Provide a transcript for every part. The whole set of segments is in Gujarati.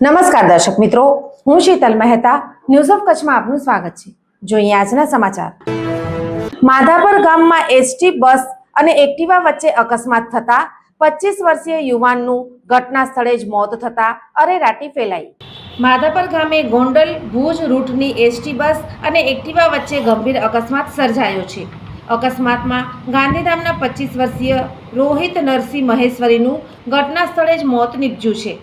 નમસ્કાર દર્શક મિત્રો, હું શીતલ મહેતા ન્યૂઝ ઓફ કચ્છમાં આપનું સ્વાગત છે. જોઈએ આજના સમાચાર. માધાપર ગામમાં એસટી બસ અને એક્ટિવા વચ્ચે અકસ્માત થતા પચીસ વર્ષીય યુવાનનું ઘટના સ્થળે જ મોત થતા અરેરાટી ફેલાઈ. માધાપર ગામે ગોંડલ ભુજ રૂટની એસટી બસ અને એક્ટિવા વચ્ચે ગંભીર અકસ્માત સર્જાયો છે. અકસ્માતમાં ગાંધીધામના પચીસ વર્ષીય રોહિત નરસિંહ મહેશ્વરીનું ઘટના સ્થળે જ મોત નીપજ્યું છે.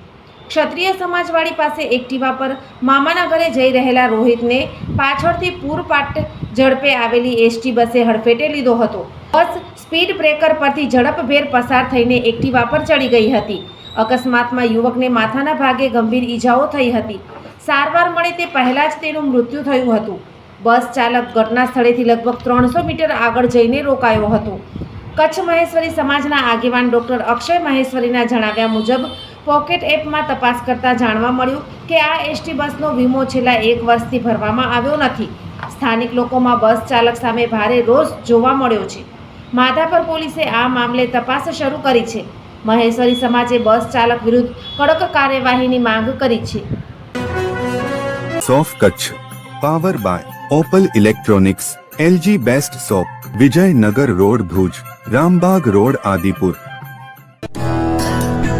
ક્ષત્રિય સમાજવાળી પાસે એક્ટિવા પર મામાના ઘરે જઈ રહેલા રોહિતને પાછળથી પૂરપાટ ઝડપે આવેલી એસટી બસે હડફેટે લીધો હતો. બસ સ્પીડ બ્રેકર પરથી ઝડપભેર પસાર થઈને એક્ટિવા પર ચડી ગઈ હતી. અકસ્માતમાં યુવકને માથાના ભાગે ગંભીર ઈજાઓ થઈ હતી. સારવાર મળે તે પહેલાં જ તેનું મૃત્યુ થયું હતું. બસ ચાલક ઘટના સ્થળેથી લગભગ ત્રણસો મીટર આગળ જઈને રોકાયો હતો. કચ્છ મહેશ્વરી સમાજના આગેવાન ડૉક્ટર અક્ષય મહેશ્વરીના જણાવ્યા મુજબ પોકેટ એપમાં તપાસ કરતાં જાણવા મળ્યું કે આ એસટી બસનો વીમો છેલ્લા એક વર્ષથી ભરવામાં આવ્યો નથી. સ્થાનિક લોકોમાં બસ ચાલક સામે ભારે રોષ જોવા મળ્યો છે. માધાપર પોલીસે આ મામલે તપાસ શરૂ કરી છે. મહેશ્વરી સમાજે બસ ચાલક વિરુદ્ધ કડક કાર્યવાહીની માંગ કરી છે. સોફ Kutch, power by Opal electronics, LG best shop Vijaynagar road Bhuj, Rambag road Adipur.